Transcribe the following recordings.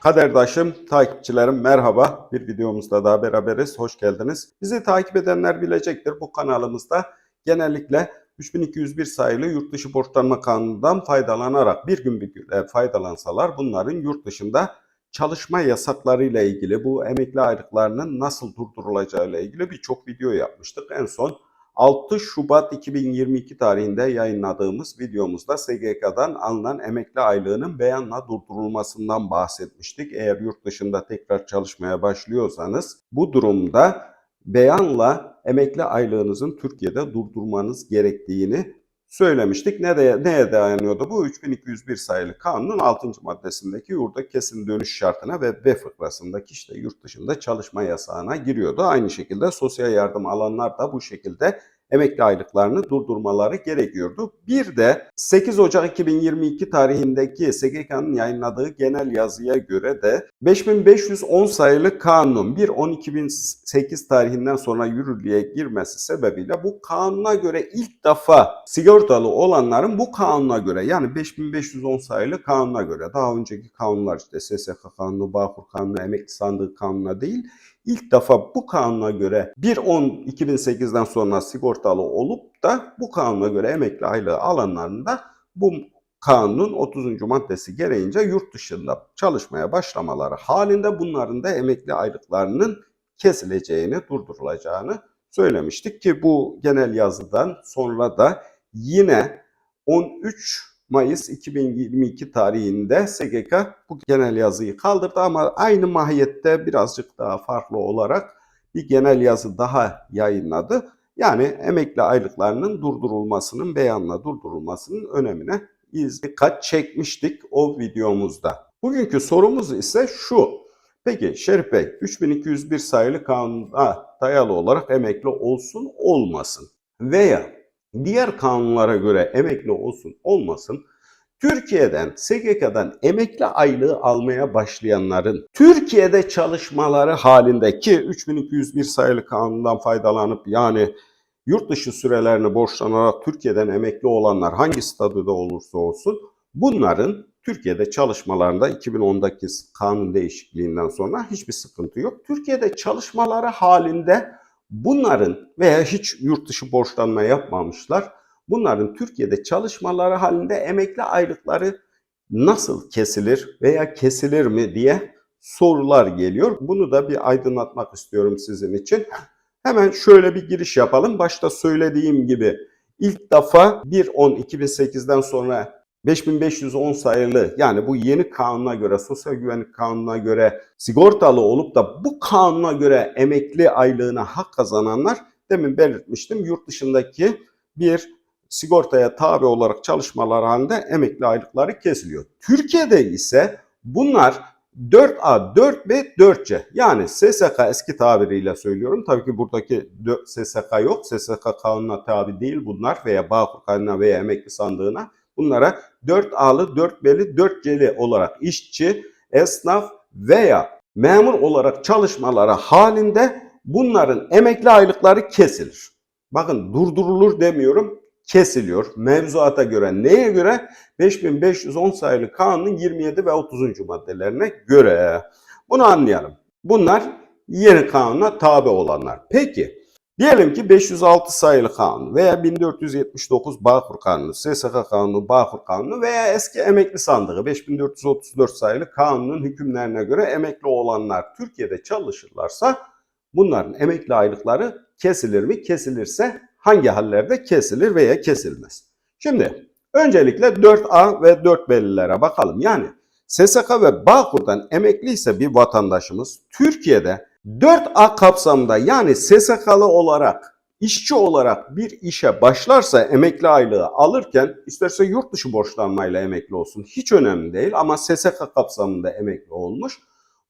Kaderdaşım, takipçilerim merhaba. Bir videomuzda daha beraberiz. Hoş geldiniz. Bizi takip edenler bilecektir. Bu kanalımızda genellikle 3201 sayılı yurt dışı borçlanma kanunundan faydalanarak bir gün bir gün faydalansalar bunların yurt dışında çalışma yasaklarıyla ilgili bu emekli aylıklarının nasıl durdurulacağıyla ilgili birçok video yapmıştık. En son 6 Şubat 2022 tarihinde yayınladığımız videomuzda SGK'dan alınan emekli aylığının beyanla durdurulmasından bahsetmiştik. Eğer yurt dışında tekrar çalışmaya başlıyorsanız bu durumda beyanla emekli aylığınızın Türkiye'de durdurmanız gerektiğini söylemiştik. Ne neye dayanıyordu bu? 3201 sayılı kanunun 6. maddesindeki yurda kesin dönüş şartına ve B fıkrasındaki işte yurt dışında çalışma yasağına giriyordu. Aynı şekilde sosyal yardım alanlar da bu şekilde emekli aylıklarını durdurmaları gerekiyordu. Bir de 8 Ocak 2022 tarihindeki SGK'nın yayınladığı genel yazıya göre de 5510 sayılı kanun 1.10.2008 tarihinden sonra yürürlüğe girmesi sebebiyle bu kanuna göre ilk defa sigortalı olanların bu kanuna göre yani 5510 sayılı kanuna göre daha önceki kanunlar işte SSK kanunu, Bağkur kanunu, emekli sandığı kanununa değil ilk defa bu kanuna göre 1.10.2008'den sonra sigortalı olup da bu kanuna göre emekli aylığı alanların da bu kanunun 30. maddesi gereğince yurt dışında çalışmaya başlamaları halinde bunların da emekli aylıklarının kesileceğini, durdurulacağını söylemiştik ki bu genel yazıdan sonra da yine 13 Mayıs 2022 tarihinde SGK bu genel yazıyı kaldırdı ama aynı mahiyette birazcık daha farklı olarak bir genel yazı daha yayınladı. Yani emekli aylıklarının durdurulmasının, beyanla durdurulmasının önemine iz dikkat çekmiştik o videomuzda. Bugünkü sorumuz ise şu. Peki Şerif Bey 3201 sayılı kanuna dayalı olarak emekli olsun olmasın veya diğer kanunlara göre emekli olsun olmasın Türkiye'den SGK'dan emekli aylığı almaya başlayanların Türkiye'de çalışmaları halindeki 3201 sayılı kanundan faydalanıp yani yurt dışı sürelerini borçlanarak Türkiye'den emekli olanlar hangi statüde olursa olsun bunların Türkiye'de çalışmalarında 2010'daki kanun değişikliğinden sonra hiçbir sıkıntı yok. Türkiye'de çalışmaları halinde bunların veya hiç yurt dışı borçlanma yapmamışlar. Bunların Türkiye'de çalışmaları halinde emekli aylıkları nasıl kesilir veya kesilir mi diye sorular geliyor. Bunu da bir aydınlatmak istiyorum sizin için. Hemen şöyle bir giriş yapalım. Başta söylediğim gibi ilk defa 1.10.2008'den sonra 5510 sayılı yani bu yeni kanuna göre, sosyal güvenlik kanununa göre sigortalı olup da bu kanuna göre emekli aylığına hak kazananlar demin belirtmiştim yurt dışındaki bir sigortaya tabi olarak çalışmalar halinde emekli aylıkları kesiliyor. Türkiye'de ise bunlar 4A, 4B, 4C yani SSK eski tabiriyle söylüyorum. Tabii ki buradaki SSK yok. SSK kanuna tabi değil bunlar veya Bağkur kanuna veya emekli sandığına. Bunlara 4A'lı, 4B'li, 4C'li olarak işçi, esnaf veya memur olarak çalışmaları halinde bunların emekli aylıkları kesilir. Bakın durdurulur demiyorum, kesiliyor. Mevzuata göre neye göre? 5510 sayılı kanunun 27 ve 30. maddelerine göre. Bunu anlayalım. Bunlar yeni kanuna tabi olanlar. Peki diyelim ki 506 sayılı kanun veya 1479 Bağkur Kanunu, SSK Kanunu, Bağkur Kanunu veya eski emekli sandığı 5434 sayılı kanunun hükümlerine göre emekli olanlar Türkiye'de çalışırlarsa bunların emekli aylıkları kesilir mi? Kesilirse hangi hallerde kesilir veya kesilmez. Şimdi öncelikle 4A ve 4B'lilere bakalım. Yani SSK ve Bağkur'dan emekliyse bir vatandaşımız Türkiye'de 4A kapsamında yani SSK'lı olarak işçi olarak bir işe başlarsa emekli aylığı alırken isterse yurt dışı borçlanmayla emekli olsun hiç önemli değil ama SSK kapsamında emekli olmuş.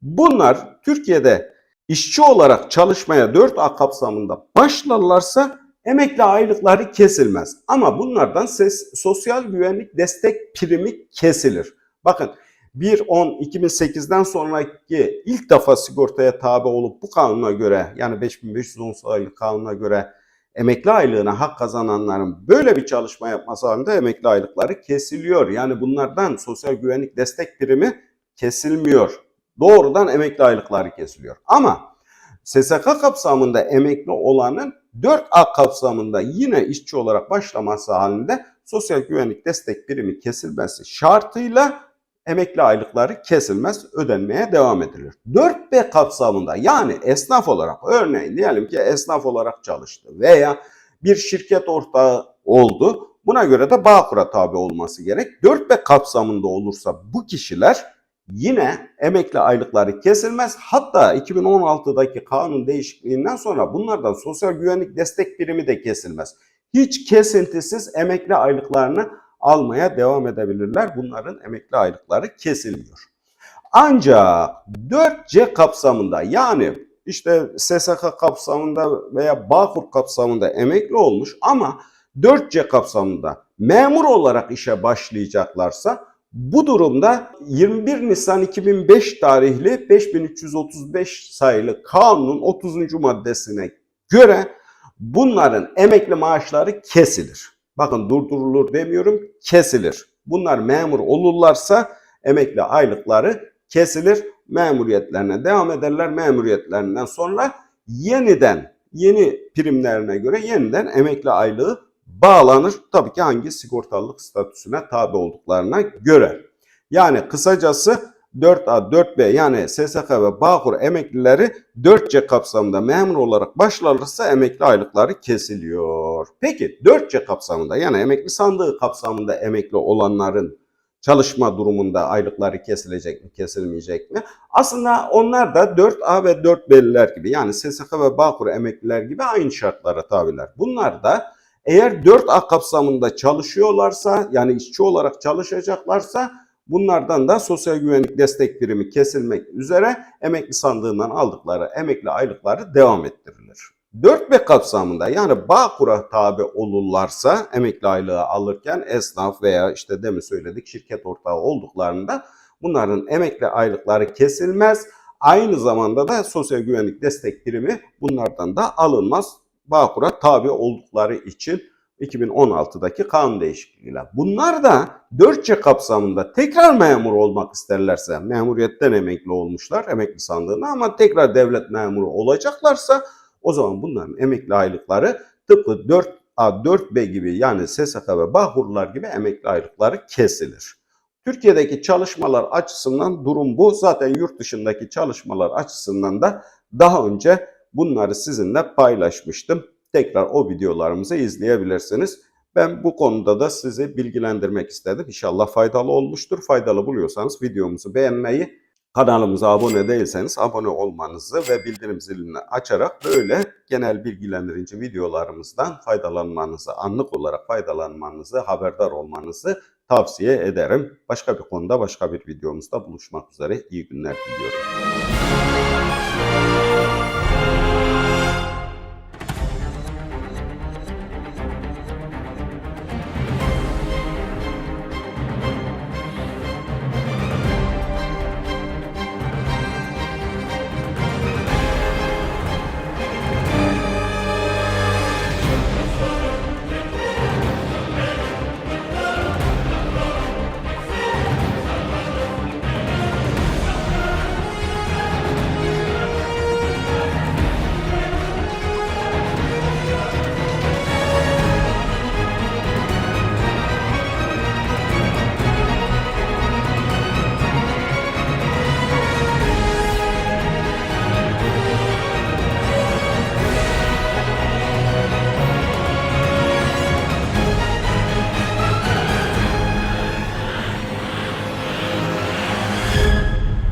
Bunlar Türkiye'de işçi olarak çalışmaya 4A kapsamında başlarlarsa emekli aylıkları kesilmez. Ama bunlardan ses, sosyal güvenlik destek primi kesilir. Bakın 1.10.2008'den sonraki ilk defa sigortaya tabi olup bu kanuna göre yani 5510 sayılı kanuna göre emekli aylığına hak kazananların böyle bir çalışma yapması halinde emekli aylıkları kesiliyor. Yani bunlardan sosyal güvenlik destek primi kesilmiyor. Doğrudan emekli aylıkları kesiliyor. Ama SSK kapsamında emekli olanın 4A kapsamında yine işçi olarak başlaması halinde sosyal güvenlik destek birimi kesilmesi şartıyla emekli aylıkları kesilmez, ödenmeye devam edilir. 4B kapsamında yani esnaf olarak örneğin diyelim ki esnaf olarak çalıştı veya bir şirket ortağı oldu. Buna göre de Bağkur'a tabi olması gerek. 4B kapsamında olursa bu kişiler yine emekli aylıkları kesilmez. Hatta 2016'daki kanun değişikliğinden sonra bunlardan sosyal güvenlik destek birimi de kesilmez. Hiç kesintisiz emekli aylıklarını almaya devam edebilirler. Bunların emekli aylıkları kesilmiyor. Ancak 4C kapsamında yani işte SSK kapsamında veya Bağkur kapsamında emekli olmuş ama 4C kapsamında memur olarak işe başlayacaklarsa bu durumda 21 Nisan 2005 tarihli 5335 sayılı kanunun 30. maddesine göre bunların emekli maaşları kesilir. Bakın durdurulur demiyorum kesilir. Bunlar memur olurlarsa emekli aylıkları kesilir. Memuriyetlerine devam ederler. Memuriyetlerinden sonra yeniden yeni primlerine göre yeniden emekli aylığı bağlanır. Tabii ki hangi sigortalılık statüsüne tabi olduklarına göre. Yani kısacası 4A, 4B yani SSK ve Bağkur emeklileri 4C kapsamında memur olarak başlarsa emekli aylıkları kesiliyor. Peki 4C kapsamında yani emekli sandığı kapsamında emekli olanların çalışma durumunda aylıkları kesilecek mi, kesilmeyecek mi? Aslında onlar da 4A ve 4B'liler gibi yani SSK ve Bağkur emekliler gibi aynı şartlara tabiler. Bunlar da eğer 4A kapsamında çalışıyorlarsa yani işçi olarak çalışacaklarsa bunlardan da sosyal güvenlik destek birimi kesilmek üzere emekli sandığından aldıkları emekli aylıkları devam ettirilir. 4B kapsamında yani Bağkur'a tabi olurlarsa emekli aylığı alırken esnaf veya işte demin söyledik şirket ortağı olduklarında bunların emekli aylıkları kesilmez. Aynı zamanda da sosyal güvenlik destek birimi bunlardan da alınmaz. Bağkur'a tabi oldukları için 2016'daki kanun değişikliğiyle. Bunlar da 4C kapsamında tekrar memur olmak isterlerse, memuriyetten emekli olmuşlar emekli sandığına ama tekrar devlet memuru olacaklarsa o zaman bunların emekli aylıkları tıpkı 4A, 4B gibi yani SSK ve Bahurlar gibi emekli aylıkları kesilir. Türkiye'deki çalışmalar açısından durum bu. Zaten yurt dışındaki çalışmalar açısından da daha önce bunları sizinle paylaşmıştım. Tekrar o videolarımızı izleyebilirsiniz. Ben bu konuda da sizi bilgilendirmek istedim. İnşallah faydalı olmuştur. Faydalı buluyorsanız videomuzu beğenmeyi, kanalımıza abone değilseniz abone olmanızı ve bildirim zilini açarak böyle genel bilgilendirici videolarımızdan faydalanmanızı, anlık olarak faydalanmanızı, haberdar olmanızı tavsiye ederim. Başka bir konuda başka bir videomuzda buluşmak üzere. İyi günler diliyorum.